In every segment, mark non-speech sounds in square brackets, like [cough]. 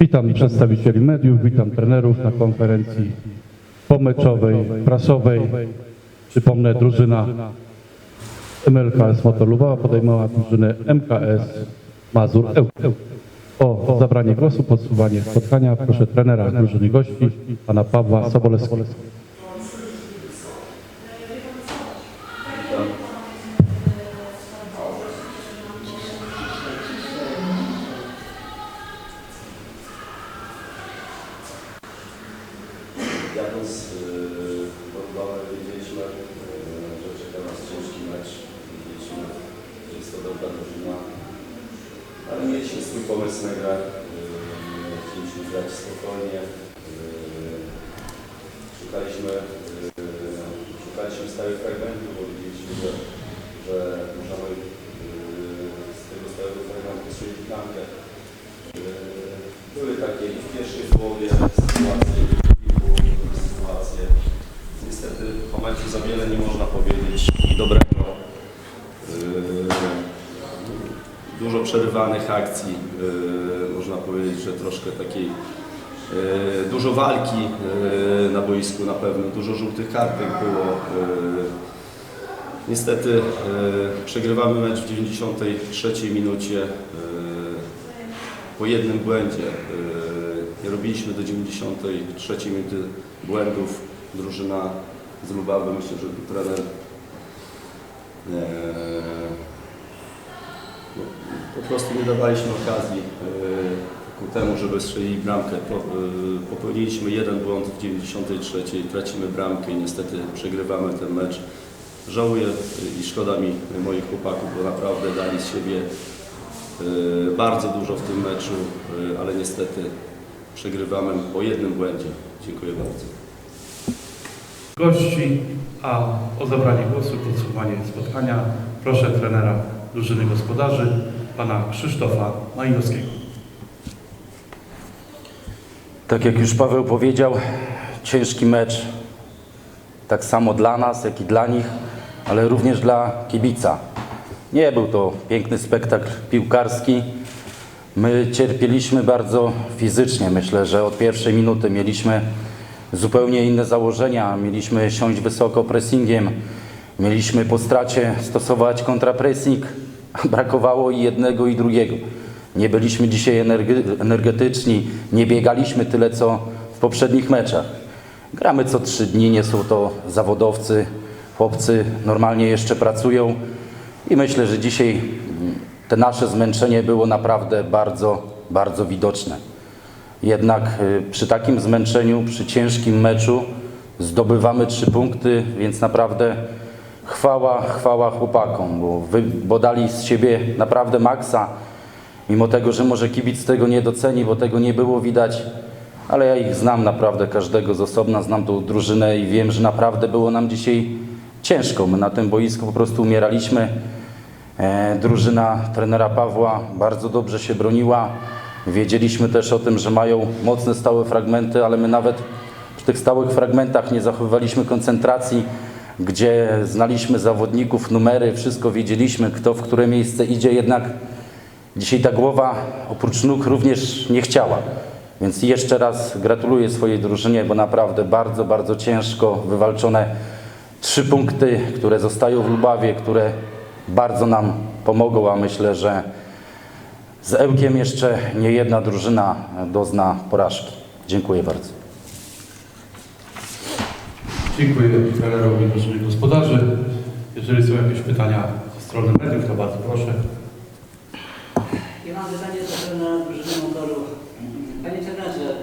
Witam przedstawicieli mediów, witam trenerów na konferencji pomeczowej, prasowej. Przypomnę, drużyna MLKS Motor Lubawa podejmowała drużynę MKS Mazur Eł. O zabranie głosu, podsuwanie spotkania proszę trenera drużyny gości, pana Pawła Sobolewskiego. Jadąc yy, pod Lubawę wiedzieliśmy, yy, że czeka nas ciężki mecz. Wiedzieliśmy, że jest to dobra drużyna. Ale grę. Yy, Chcieliśmy grać spokojnie. Yy, Szukaliśmy, yy, szukaliśmy stałych fragmentów, bo wiedzieliśmy, że, że możemy z tego stałego fragmentu strzelić bramkę. Yy, Były takie w pierwszej połowie sytuacje, w drugiej sytuacje. Niestety po meczu za wiele nie można powiedzieć dobrego. Dużo przerywanych akcji, yy, można powiedzieć, że troszkę takiej yy, dużo walki yy, na boisku na pewno, dużo żółtych kartek było. Niestety przegrywamy mecz w 93 minucie po jednym błędzie. Nie robiliśmy do 93 minuty błędów. Drużyna z Lubawy, myślę, że trener prostu nie dawaliśmy okazji yy, ku temu, żeby strzelili bramkę. Yy, popełniliśmy jeden błąd w 93, tracimy bramkę i niestety przegrywamy ten mecz. Żałuję yy, i szkoda mi moich chłopaków, bo naprawdę dali z siebie bardzo dużo w tym meczu, ale niestety przegrywamy po jednym błędzie. Dziękuję bardzo. Gości, a o zabranie głosu, podsumowanie spotkania proszę trenera drużyny gospodarzy, pana Krzysztofa Majnowskiego. Tak jak już Paweł powiedział, ciężki mecz, tak samo dla nas, jak i dla nich, ale również dla kibica. Nie był to piękny spektakl piłkarski. My cierpieliśmy bardzo fizycznie. Myślę, że od pierwszej minuty mieliśmy zupełnie inne założenia. Mieliśmy siąść wysoko pressingiem, mieliśmy po stracie stosować kontrapressing. [laughs] Brakowało i jednego, i drugiego. Nie byliśmy dzisiaj energetyczni, nie biegaliśmy tyle co w poprzednich meczach. Gramy co trzy dni, nie są to zawodowcy, chłopcy normalnie jeszcze pracują i myślę, że dzisiaj te nasze zmęczenie było naprawdę bardzo, bardzo widoczne. Jednak y, przy takim zmęczeniu, przy ciężkim meczu zdobywamy trzy punkty, więc naprawdę chwała, chwała chłopakom, bo, wy, bo dali z siebie naprawdę maksa. Mimo tego, że może kibic tego nie doceni, bo tego nie było widać, ale ja ich znam naprawdę każdego z osobna, znam tą drużynę i wiem, że naprawdę było nam dzisiaj ciężko. My na tym boisku po prostu umieraliśmy. E, drużyna trenera Pawła bardzo dobrze się broniła. Wiedzieliśmy też o tym, że mają mocne stałe fragmenty, ale my nawet przy tych stałych fragmentach nie zachowywaliśmy koncentracji, gdzie znaliśmy zawodników, numery, wszystko wiedzieliśmy, kto w które miejsce idzie, jednak dzisiaj ta głowa oprócz nóg również nie chciała. Więc jeszcze raz gratuluję swojej drużynie, bo naprawdę bardzo, bardzo ciężko wywalczone trzy punkty, które zostają w Lubawie, które bardzo nam pomogą, a myślę, że z Ełkiem jeszcze nie jedna drużyna dozna porażki. Dziękuję bardzo. Dziękuję trenerowi drużyny gospodarzy. Jeżeli są jakieś pytania ze strony mediów, to bardzo proszę. Ja mam pytanie do trenera drużyny motoru. Panie trenerze,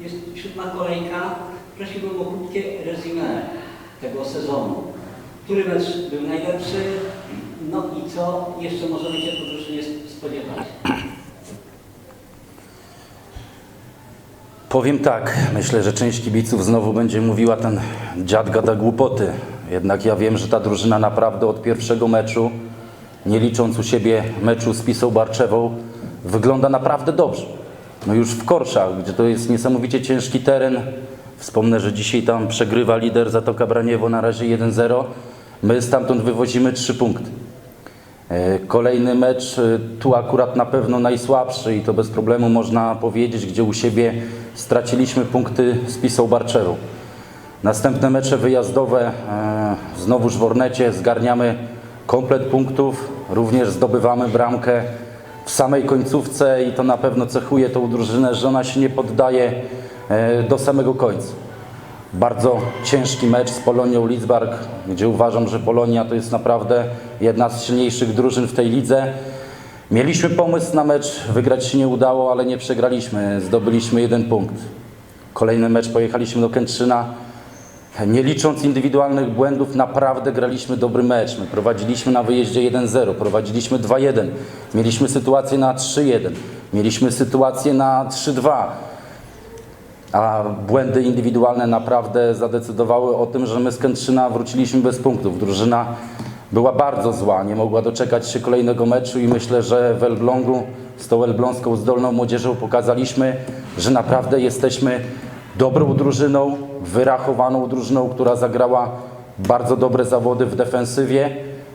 jest siódma kolejka. Prosiłbym o krótkie resume tego sezonu. Który mecz był najlepszy? No i co jeszcze możemy się po drużynie spodziewać? Powiem tak, myślę, że część kibiców znowu będzie mówiła, ten dziad gada głupoty. Jednak ja wiem, że ta drużyna naprawdę od pierwszego meczu, nie licząc u siebie meczu z Pisą Barczewą, wygląda naprawdę dobrze. No już w Korszach, gdzie to jest niesamowicie ciężki teren. Wspomnę, że dzisiaj tam przegrywa lider Zatoka Braniewo na razie 1-0. My stamtąd wywozimy 3 punkty. E, Kolejny mecz, e, tu akurat na pewno najsłabszy i to bez problemu można powiedzieć, gdzie u siebie straciliśmy punkty z Pisą Barczeru. Następne mecze wyjazdowe, e, znowuż w Ornecie zgarniamy komplet punktów, również zdobywamy bramkę w samej końcówce i to na pewno cechuje tą drużynę, że ona się nie poddaje do samego końca. Bardzo ciężki mecz z Polonią Lidzbark, gdzie uważam, że Polonia to jest naprawdę jedna z silniejszych drużyn w tej lidze. Mieliśmy pomysł na mecz, wygrać się nie udało, ale nie przegraliśmy, zdobyliśmy jeden punkt. Kolejny mecz pojechaliśmy do Kętrzyna. Nie licząc indywidualnych błędów, naprawdę graliśmy dobry mecz. My prowadziliśmy na wyjeździe 1-0, prowadziliśmy 2-1, mieliśmy sytuację na 3-1, mieliśmy sytuację na 3-2 a błędy indywidualne naprawdę zadecydowały o tym, że my z Kętrzyna wróciliśmy bez punktów. Drużyna była bardzo zła, nie mogła doczekać się kolejnego meczu i myślę, że w Elblągu z tą elbląską zdolną młodzieżą pokazaliśmy, że naprawdę jesteśmy dobrą drużyną, wyrachowaną drużyną, która zagrała bardzo dobre zawody w defensywie,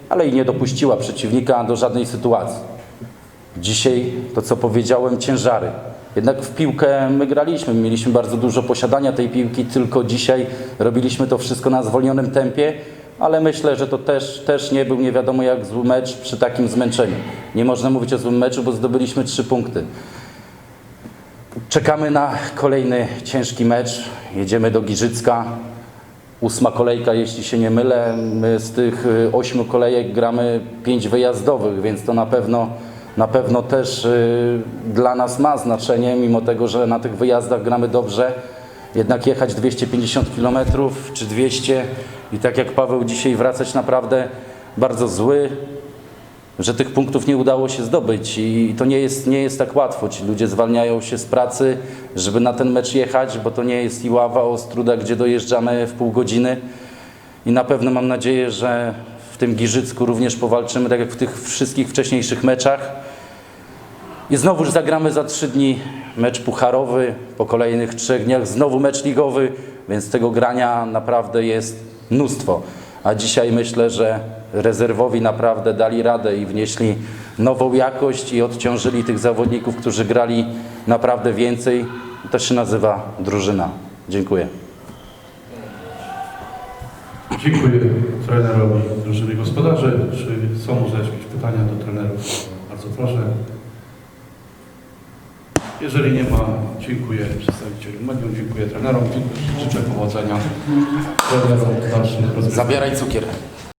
ale i nie dopuściła przeciwnika do żadnej sytuacji. Dzisiaj to, co powiedziałem, ciężary. Jednak w piłkę my graliśmy, mieliśmy bardzo dużo posiadania tej piłki, tylko dzisiaj robiliśmy to wszystko na zwolnionym tempie, ale myślę, że to też, też nie był nie wiadomo jak zły mecz przy takim zmęczeniu. Nie można mówić o złym meczu, bo zdobyliśmy trzy punkty. Czekamy na kolejny ciężki mecz. Jedziemy do Giżycka. Ósma kolejka, jeśli się nie mylę. My z tych y, ośmiu kolejek gramy pięć wyjazdowych, więc to na pewno, na pewno też y, dla nas ma znaczenie, mimo tego, że na tych wyjazdach gramy dobrze. Jednak jechać 250 km czy 200 i tak jak Paweł dzisiaj wracać naprawdę bardzo zły, że tych punktów nie udało się zdobyć i to nie jest, nie jest tak łatwo. Ci ludzie zwalniają się z pracy, żeby na ten mecz jechać, bo to nie jest Iława, Ostruda, gdzie dojeżdżamy w pół godziny i na pewno mam nadzieję, że tym Giżycku również powalczymy, tak jak w tych wszystkich wcześniejszych meczach. I znowuż zagramy za trzy dni mecz pucharowy, po kolejnych trzech dniach znowu mecz ligowy, więc tego grania naprawdę jest mnóstwo. A dzisiaj myślę, że rezerwowi naprawdę dali radę i wnieśli nową jakość i odciążyli tych zawodników, którzy grali naprawdę więcej. To się nazywa drużyna. Dziękuję. Dziękuję trenerowi drużyny gospodarzy. Czy są może jakieś pytania do trenerów? Bardzo proszę. Jeżeli nie ma, dziękuję przedstawicielom medium, dziękuję trenerom, życzę powodzenia trenerom. Zabieraj cukier.